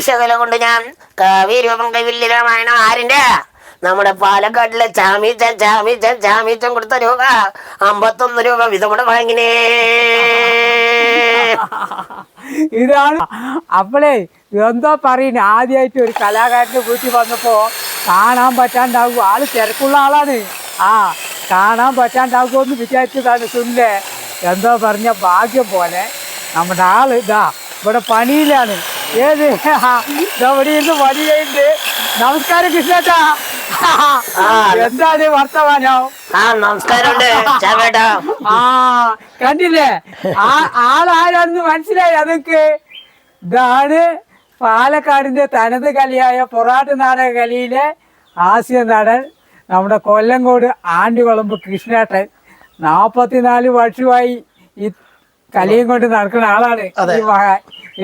ശകലം കൊണ്ട് ഞാൻ കാവ്യരൂപം കൈവില്ല രാമായണം ആരിന്റെ നമ്മുടെ പാലക്കാട്ടിലെ ചാമീച്ചൻ ചാമീച്ചൻ ചാമീച്ചൻ കൊടുത്ത രൂപ. അമ്പത്തൊന്ന് രൂപ വിധമുടെ വാങ്ങിനേ. ഇതാണ്. അപ്പോളേ എന്താ പറയുന്നത് ആദ്യമായിട്ട് ഒരു കലാകാരന്റെ വീട്ടിൽ വന്നപ്പോ കാണാൻ പറ്റാണ്ടാകും ആൾ തിരക്കുള്ള ആളാണ്. ആ കാണാൻ പറ്റാണ്ടാകുമെന്ന് വിചാരിച്ചതാണ് സുനിലെ. എന്താ പറഞ്ഞ ഭാഗ്യം പോലെ. നമ്മുടെ ആൾ ഇതാ ഇവിടെ പണിയിലാണ്. ഏത്? ഇവിടെ ഇരുന്ന് പണി കഴിഞ്ഞ് നമസ്കാരം കൃഷ്ണേട്ടാ. എന്താണ് വർത്തമാനോ? ആ കണ്ടില്ലേ? ആ ആളാരാണെന്ന് മനസ്സിലായി അതൊക്കെ. ഇതാണ് പാലക്കാടിന്റെ തനത് കലിയായ പൊറാട്ട് നാടക കലിയിലെ ഹാസ്യ നടൻ നമ്മുടെ കൊല്ലങ്കോട് ആണ്ടുകുളമ്പ് കൃഷ്ണേട്ടൻ. നാപ്പത്തിനാല് വർഷമായി കലിയും കൊണ്ട് നടക്കുന്ന ആളാണ്.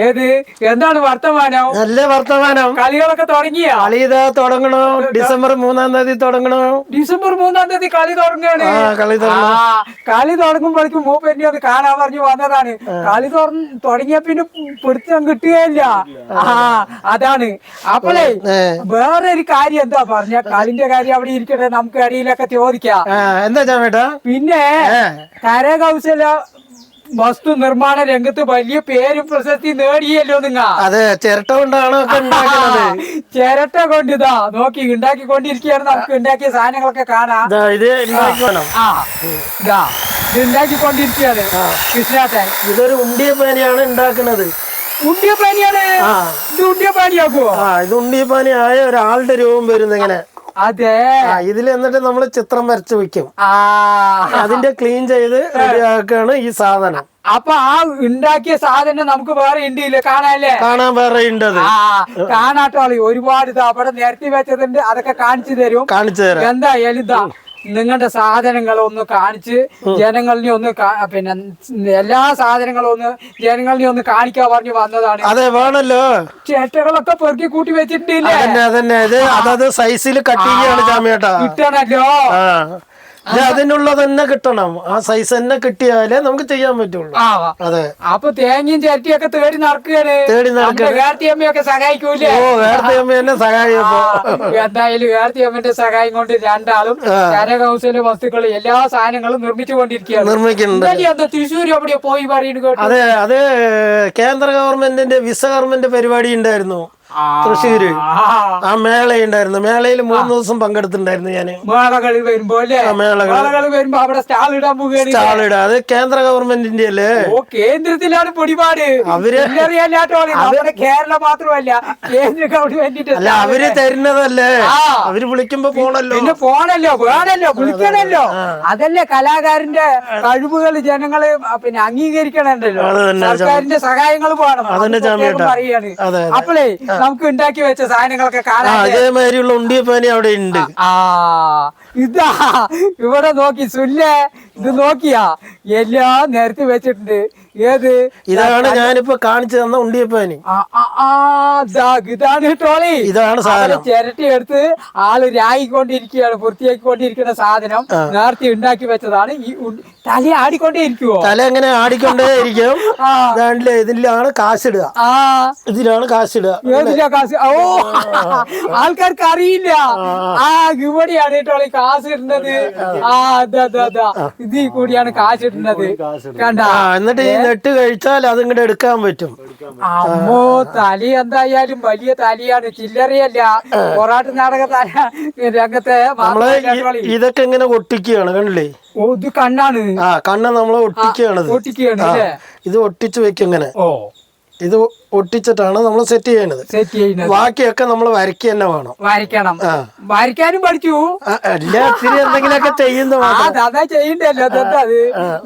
ഏത്? എന്താണ് വർത്തമാനം? നല്ല വർത്തമാനം. കളികളൊക്കെ തുടങ്ങിയ? കളി ഇതാ തുടങ്ങണോ. ഡിസംബർ മൂന്നാം തീയതി തുടങ്ങണോ. ഡിസംബർ മൂന്നാം തീയതി കളി തുടങ്ങാണ് കളി കളി തുടങ്ങുമ്പോഴേക്കും മൂപ്പന്നെ അത് കാണാൻ പറഞ്ഞു വന്നതാണ്. കളി തുറന്ന് തുടങ്ങിയ പിന്നെ പിടുത്തം കിട്ടുകയില്ല. ആ. അതാണ്. അപ്പോഴേ വേറെ ഒരു കാര്യം എന്താ പറഞ്ഞ? കളിന്റെ കാര്യം അവിടെ ഇരിക്കട്ടെ നമുക്ക് അടിയിലൊക്കെ ചോദിക്കാം. എന്താ ചേട്ടാ പിന്നെ. കരകൗശല വസ്തു നിർമ്മാണ രംഗത്ത് വലിയ പേരും പ്രശസ്തി നേടിയല്ലോ നിങ്ങ. അതെ ചിരട്ട കൊണ്ടാണ് ചിരട്ട കൊണ്ട് ഇതാ നോക്കി ഉണ്ടാക്കിക്കൊണ്ടിരിക്കുകയാണ് നമുക്ക് ഉണ്ടാക്കിയ സാധനങ്ങളൊക്കെ കാണാം. ഇതാ ഉണ്ടാക്കിക്കൊണ്ടിരിക്കുകയാണ് കൃഷ്ണാട്ടൻ ഇതൊരു ഉണ്ടിയപ്പാനിയാണ് ഉണ്ടാക്കുന്നത്. ഉണ്ടിയപ്പാനിയാണ് ആ. ഇത് ഉണ്ടിയപ്പാനിയാക്കുവോ ആ ഇത് ഉണ്ടിയപ്പാനി ആയ ഒരാളുടെ രൂപം വരുന്നത് ഇങ്ങനെ അതെ. ഇതിൽ എന്നിട്ട് നമ്മൾ ചിത്രം വരച്ചു വെക്കും. ആ. അതിന്റെ ക്ലീൻ ചെയ്ത് റെഡിയാക്കാണ് ഈ സാധനം. അപ്പൊ ആ ഉണ്ടാക്കിയ സാധനം നമുക്ക് വേറെ ഉണ്ട് കാണാല്ലേ? കാണാൻ വേറെ ഉണ്ട് കാണാട്ടോളി ഒരുപാട് ഇത് അവിടെ നിരത്തി വെച്ചതുണ്ട്. അതൊക്കെ കാണിച്ചു തരും. കാണിച്ചു തരാം. എന്താ ഇതാ നിങ്ങളുടെ സാധനങ്ങൾ ഒന്ന് കാണിച്ച് ജനങ്ങളിനെ ഒന്ന് പിന്നെ എല്ലാ സാധനങ്ങളും ഒന്ന് ജനങ്ങളിനെ ഒന്ന് കാണിക്കാൻ പറഞ്ഞു വന്നതാണ്. അതെ വേണല്ലോ. ചേട്ടകളൊക്കെ പെറുക്കി കൂട്ടി വെച്ചിട്ടില്ലേ അതന്നെ അതന്നെ. ഇത് അതത് സൈസിൽ കട്ട് ചെയ്യാണ് കിട്ടണല്ലോ. അതിനുള്ള തന്നെ കിട്ടണം. ആ സൈസ് തന്നെ കിട്ടിയാലേ നമുക്ക് ചെയ്യാൻ പറ്റുള്ളൂ. അതെ. അപ്പൊ തേങ്ങയും ചേട്ടിയൊക്കെ തേടി നടക്കുകയാണ്. തേടി. വേർത്തിയമ്മയൊക്കെ സഹായിക്കൂലേ ഓ ആ, എന്തായാലും വേർത്തിയമ്മന്റെ സഹായം കൊണ്ട് രണ്ടാളും കരകൗശല വസ്തുക്കൾ എല്ലാ സാധനങ്ങളും നിർമ്മിച്ചു കൊണ്ടിരിക്കുകയാണ്. നിർമ്മിക്കുന്നുണ്ട്. തൃശ്ശൂർ എവിടെയോ പോയി പറയുന്നു അതെ അത് കേന്ദ്ര ഗവൺമെന്റിന്റെ വിസ ഗവൺമെന്റ് പരിപാടി ഉണ്ടായിരുന്നു. തൃശ്ശൂര്. ആ, മേളയുണ്ടായിരുന്നു മേളയിൽ മൂന്ന് ദിവസം പങ്കെടുത്തിട്ടുണ്ടായിരുന്നു ഞാൻ മേളകൾ വരുമ്പോ അല്ലേ? മേളകൾ. മേളകൾ വരുമ്പോ അവിടെ സ്റ്റാൾ ഇടാൻ പോവുകയാണ് സ്റ്റാളിട അത് കേന്ദ്ര ഗവൺമെന്റിന്റെ അല്ലേ? ഓ കേന്ദ്രത്തിലാണ് പൊടിപാട്. അവർ കേരളം മാത്രമല്ല കേന്ദ്ര ഗവൺമെന്റിന്റെ അല്ല അവർ തരുന്നതല്ലേ. അവർ വിളിക്കുമ്പോ പോണല്ലോ. പിന്നെ പോണല്ലോ വേണല്ലോ വിളിക്കണല്ലോ. അതല്ലേ കലാകാരന്റെ കഴിവുകൾ ജനങ്ങൾ പിന്നെ അംഗീകരിക്കണല്ലോ സർക്കാരിന്റെ സഹായങ്ങൾ പോകണം. പറയാണ്. അപ്പോഴേ നമുക്ക് ഉണ്ടാക്കി വെച്ച സാധനങ്ങളൊക്കെ കാണാൻ അതേമാതിരിയുള്ള ഉണ്ടിയപ്പാനി അവിടെ ഉണ്ട്. ആ. ഇതാ ഇവിടെ നോക്കി സുല്ലേ ഇത് നോക്കിയാ? എല്ലാം നിരത്തി വെച്ചിട്ടുണ്ട്. ഏത്? ഇതാണ് ഞാനിപ്പോ കാണിച്ചു തന്ന ഉണ്ടിയപ്പാനി ഇതാണ് ട്രോളി. ഇതാണ് സാധനം. ചിരട്ടി എടുത്ത് ആൾ രായിക്കൊണ്ടിരിക്കുകയാണ് വൃത്തിയാക്കിക്കൊണ്ടിരിക്കുന്ന സാധനം നേരത്തെ ഉണ്ടാക്കി വെച്ചതാണ്. ഈ തല ആടിക്കൊണ്ടേ ഇരിക്കുവോ തല എങ്ങനെ ആടിക്കൊണ്ടേ ഇരിക്കും ഇതിലാണ് കാശിടുക. ആ. ഇതിലാണ് കാശിടുക. ഏതിലാ കാശ്? ഓ ആൾക്കാർക്ക് അറിയില്ല. ആ. ഇവിടെയാണ് ട്രോളി കാശ് ഇടുന്നത് ആ അതെ അതെ അതെ. ഇതിൽ കൂടിയാണ് കാശ് ഇടുന്നത് കണ്ട? എന്നിട്ട് ഈ നെട്ട് കഴിച്ചാൽ അത് ഇങ്ങോട്ട് എടുക്കാൻ പറ്റും. അമ്മോ തലി എന്തായാലും വലിയ തലിയാണ്. ചില്ലറയല്ല. പൊറാട്ട് നാടക തല. രംഗത്തെ നമ്മൾ. ഇതൊക്കെ ഇങ്ങനെ ഒട്ടിക്കുകയാണ് കണ്ടില്ലേ? ഓ ഇത് കണ്ണാണ്. ആ കണ്ണ് നമ്മളെ ഒട്ടിക്കുകയാണ് ഒട്ടിക്കുകയാണ് ഇത് ഒട്ടിച്ചു വെക്കും ഇങ്ങനെ. ഓ. ഇത് ഒട്ടിച്ചിട്ടാണ് നമ്മൾ സെറ്റ് ചെയ്യണത് സെറ്റ് ചെയ്യുന്നത്. ബാക്കിയൊക്കെ നമ്മൾ വരയ്ക്കുക തന്നെ വേണം. വരയ്ക്കണം. വരയ്ക്കാനും പഠിച്ചു ഇത്തിരി എന്തെങ്കിലുമൊക്കെ ചെയ്യുന്നു അതാ ചെയ്യണ്ടല്ലോ അത്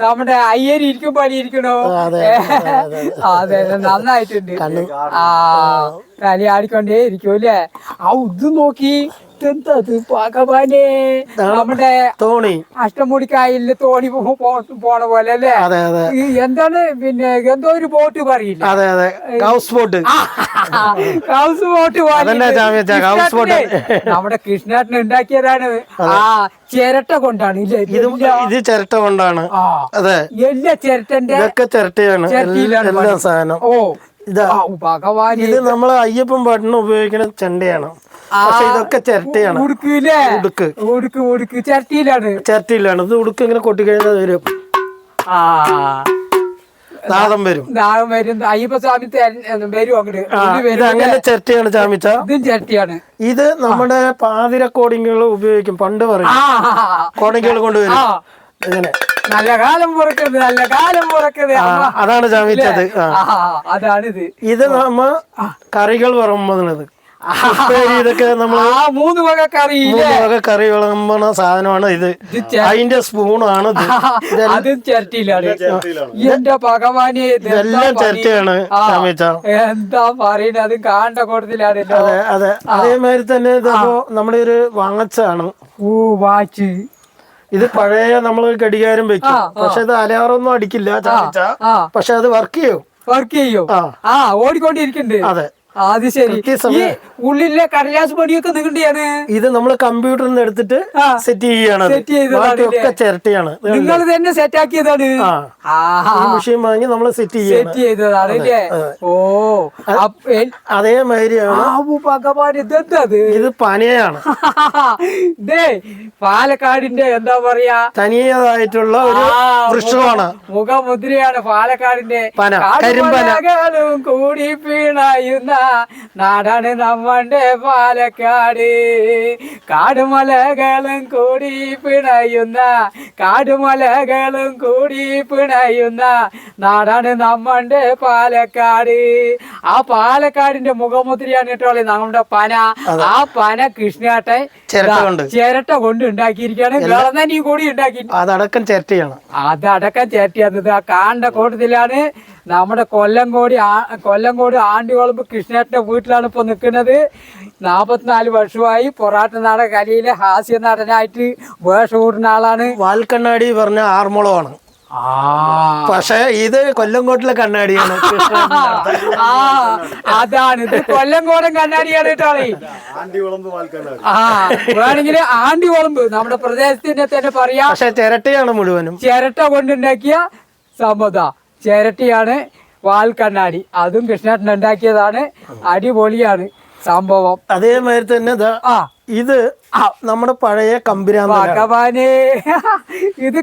നമ്മുടെ അയ്യര് ഇരിക്കും പണി ഇരിക്കണോ? അതെ, നന്നായിട്ടുണ്ട്. ആ തലി ആടിക്കൊണ്ടേ ഇരിക്കും അല്ലേ? ആ ഇത് നോക്കി. ഇതെന്തത് ഭഗവാനെ? നമ്മുടെ തോണി. അഷ്ടമുടിക്കായലിൽ തോണി പോണ പോലെ അല്ലേ? അതെ അതെ. എന്താണ് പിന്നെ എന്തോ ഒരു ബോട്ട് പറയില്ല? അതെ അതെ. House boat. House boat house boat. കൃഷ്ണേട്ടനെ, നമ്മുടെ കൃഷ്ണാട്ടൻ ഉണ്ടാക്കിയതാണ്. ആ ചിരട്ട കൊണ്ടാണ് ഇത് ചിരട്ട കൊണ്ടാണ്. അതെ. എല്ലാ ചിരട്ടന്റെ ഇതൊക്കെ ചിരട്ടയാണ്. എല്ലാ സാധനം ഓ. ഇതാ ആ, ഭഗവാനെ ഇത് നമ്മൾ അയ്യപ്പൻ പാട്ടിന് ഉപയോഗിക്കുന്ന ചെണ്ടയാണ്. പക്ഷെ ഇതൊക്കെ ചിരട്ടയാണ്. ഉടുക്ക്. ഉടുക്ക് ഉടുക്ക്. ചിരട്ടിയിലാണ്. ചിരട്ടയിലാണ്. ഇത് ഉടുക്ക് ഇങ്ങനെ കൊട്ടിക്കഴിഞ്ഞാൽ വരും. ആ. നാദം വരും. നാദം വരും. അയ്യപ്പ സ്വാമി വരും അങ്ങോട്ട്. അങ്ങനെ ചിരട്ടിയാണ് ചാമിച്ച. ഇതും ചിരട്ടിയാണ്. ഇത് നമ്മുടെ പാതിര കോടിങ്ങൾ ഉപയോഗിക്കും. പണ്ട് പറയും. കോടിങ്ങൾ കൊണ്ടുവരും. ഇങ്ങനെ. നല്ല കാലം പുറക്കുന്നത് നല്ല കാലം പുറക്കുന്നത് അതാണ് ചമിച്ചത് അതാണിത്. ഇത് നമ്മ കറികൾ വിളമ്പുന്നത് ഉപ്പേരി ഇതൊക്കെ നമ്മൾ മൂന്ന് വക കറിയില്ലേ മൂന്ന് വക കറി വിളമ്പുന്ന സാധനമാണ് ഇത്. അതിന്റെ സ്പൂണാണ് അതും ചിരട്ടിയിലാണ്. എന്റെ ഭഗവാനെ ഇതെല്ലാം? ചിരട്ടയാണ് എന്താ പറയുന്നത്? അത് കാണ്ട കൂട്ടത്തിലാണ് അതെ അതെ. അതേമാതിരി തന്നെ ഇതിപ്പോ നമ്മളൊരു ഒരു വാങ്ങച്ചാണ് ഓ വാച്ച്. ഇത് പഴയ നമ്മൾ ഘടികാരം വെക്കും. പക്ഷെ ഇത് അലാറൊന്നും അടിക്കില്ല പക്ഷെ അത് വർക്ക് ചെയ്യും. വർക്ക് ചെയ്യും. ആ. ഓടിക്കൊണ്ടിരിക്കുന്നുണ്ട് അതെ. അത് ശരി. ഉള്ളിലെ കടലാസ് പൊടിയൊക്കെ നിങ്ങളുടെയാണ് ഇത് നമ്മൾ കമ്പ്യൂട്ടറിൽ നിന്ന് എടുത്തിട്ട് സെറ്റ് ചെയ്യാണ് സെറ്റ് ചെയ്തതാണ് ചിരട്ടയാണ്. നിങ്ങൾ തന്നെ സെറ്റ് ആക്കിയതാണ്. മെഷീൻ വാങ്ങി നമ്മൾ സെറ്റ് ചെയ്യാണ് സെറ്റ് ചെയ്തതാണ് അല്ലേ? ഓ. അതേ ഭഗവാൻ ഇതെന്തത്? ഇത് പനയാണ്. ദേ പാലക്കാടിന്റെ എന്താ പറയാ? തനിയതായിട്ടുള്ള ഒരു വൃക്ഷമാണ്. മുഖമുദ്രയാണ് പാലക്കാടിന്റെ. പന. കൂടി പിണയുന്ന നാടാണ് നമ്മന്റെ പാലക്കാട്. കാടുമലകളും കൂടി പിണയുന്ന കാടുമലകളും കൂടി പിണയുന്ന നാടാണ് നമ്മന്റെ പാലക്കാട്. ആ പാലക്കാടിന്റെ മുഖമുദ്രയാണ് കേട്ടോ നമ്മുടെ പന. ആ പന കൃഷ്ണാട്ടെ ചിരട്ട കൊണ്ട്. ഉണ്ടാക്കിയിരിക്കുകയാണ്. കൂടി ഉണ്ടാക്കി? അതടക്കം ചിരട്ടയാണ്. അതടക്കം ചേട്ടിയത് ആ കാണ്ട കൂട്ടത്തിലാണ് നമ്മുടെ കൊല്ലംകോടി കൊല്ലംകോട് ആണ്ടികുളമ്പ് കൃഷ്ണേട്ടന്റെ വീട്ടിലാണ് ഇപ്പൊ നിൽക്കുന്നത്. നാപ്പത്തിനാല് വർഷമായി പൊറാട്ട നാടക കലയിലെ ഹാസ്യ നടനായിട്ട് വേഷം കൂടുന്ന ആളാണ്. വാൽക്കണ്ണാടി പറഞ്ഞ ആർമുളമാണ്. ആ പക്ഷെ ഇത് കൊല്ലംകോട്ടിലെ കണ്ണാടിയാണ്. അതാണ്. ഇത് കൊല്ലംകോടൻ കണ്ണാടിയാണ് കേട്ടോളി ആ വേണമെങ്കിൽ ആണ്ടികുളമ്പ് നമ്മുടെ പ്രദേശത്തിന്റെ തന്നെ പറയാം. പക്ഷെ ചിരട്ടയാണ് മുഴുവനും. ചിരട്ട കൊണ്ടുണ്ടാക്കിയ സമത ചിരട്ടിയാണ് വാൽ കണ്ണാടി അതും കൃഷ്ണേട്ടൻ ഉണ്ടാക്കിയതാണ്. അടിപൊളിയാണ് സംഭവം. അതേമാതിരി തന്നെ ദാ ആ ഇത് നമ്മുടെ പഴയ കമ്പിരാന് ഇത്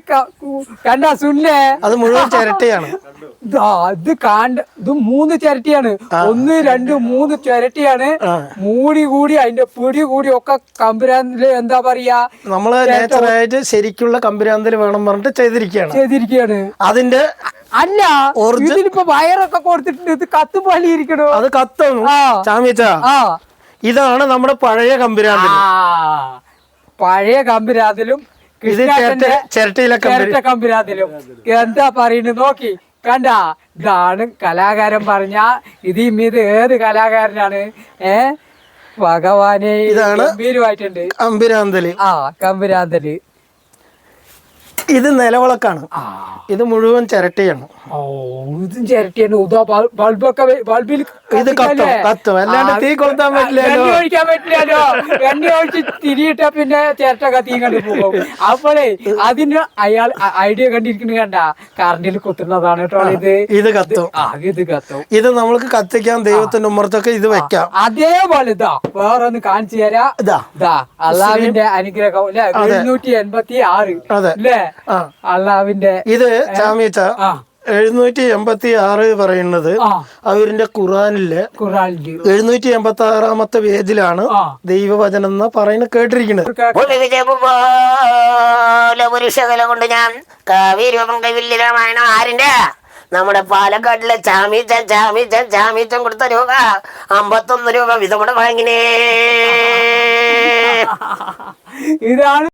കണ്ട സുല്ലേ? അത് മുഴുവൻ ചിരട്ടയാണ്. ഇത് കാണ്ട ഇത് മൂന്ന് ചിരട്ടിയാണ്. ഒന്ന് രണ്ട് മൂന്ന് ചിരട്ടിയാണ്. മൂടി കൂടി അതിന്റെ പിടി കൂടി ഒക്കെ കമ്പിരാന്തിൽ എന്താ പറയാ? നമ്മൾ നേച്ചറായിട്ട് ശരിക്കുള്ള കമ്പിരാന്തൽ വേണം പറഞ്ഞിട്ട് ചെയ്തിരിക്കുകയാണ്. ചെയ്തിരിക്കുകയാണ്. അതിന്റെ അല്ല ഇതിനിപ്പോ വയറൊക്കെ കൊടുത്തിട്ടുണ്ട്. ഇത് കത്ത് പള്ളിയിരിക്കണോ? അത് കത്തും. ചാമിച്ച ആ. ഇതാണ് നമ്മുടെ പഴയ കമ്പിരാന്തൽ പഴയ കമ്പിരാതിലും ചിരട്ടയിലെ കമ്പി കമ്പിരാതിലും. എന്താ പറയുന്നത് നോക്കി. കണ്ട ഇതാണ് കലാകാരൻ പറഞ്ഞ ഇത് ഇത് ഏത് കലാകാരനാണ്? ഏ? ഭഗവാനെ ഇതാണ് ഗംഭീരമായിട്ടുണ്ട്. കമ്പിരാന്തൽ ആ കമ്പിരാന്തൽ. ഇത് നിലവിളക്കാണ്. ഇത് മുഴുവൻ ചിരട്ടയാണ്. ഓ ഇതും ചിരട്ടിയാണ്. ഉദാ ബൾ- ബൾബൊക്കെ ബൾബിൽ ഇത് കത്തും? കത്തും? അല്ലാണ്ട് തീ കൊളുത്താൻ പറ്റില്ലല്ലോ. എണ്ണ ഒഴിക്കാൻ പറ്റില്ലല്ലോ. എണ്ണ ഒഴിച്ച് തിരിയിട്ട പിന്നെ ചിരട്ട കത്തിയും കണ്ടു പോകും. അപ്പോഴേ അതിന് അയാൾ ഐഡിയ കണ്ടിരിക്കുന്നത് കണ്ട? കറണ്ടിൽ കുത്തുന്നതാണ് കേട്ടോ ഇത്. ഇത് കത്തും? ഇത് കത്തും. ഇത് നമ്മൾക്ക് കത്തിക്കാൻ ദൈവത്തിന്റെ ഉമ്മറത്തൊക്കെ ഇത് വെക്കാം. അതേപോലെ ഇതാ വേറെ ഒന്ന് കാണിച്ചു തരാ. ഇതാ. അള്ളാവിന്റെ അനുഗ്രഹം അല്ലെ? എഴുന്നൂറ്റി എൺപത്തി ആറ് അതെ. അല്ലേ അള്ളാവിന്റെ ഇത് ചാമിച്ച ആ. എഴുന്നൂറ്റി എൺപത്തി ആറ് പറയുന്നത് അവരിന്റെ ഖുറാനിലെ എഴുന്നൂറ്റി എൺപത്തി ആറാമത്തെ പേജിലാണ് ദൈവവചനം എന്ന് പറയുന്നത് കേട്ടിരിക്കുന്നത്. കൊണ്ട് ഞാൻ രാമായണം ആരിന്റെ? നമ്മുടെ പാലക്കാട്ടിലെ ചാമീച്ച ചാമീച്ച ചാമീച്ചൻ കൊടുത്ത രൂപ. അമ്പത്തൊന്ന് രൂപ വിധം കൂടെ വാങ്ങിനേ. ഇതാണ്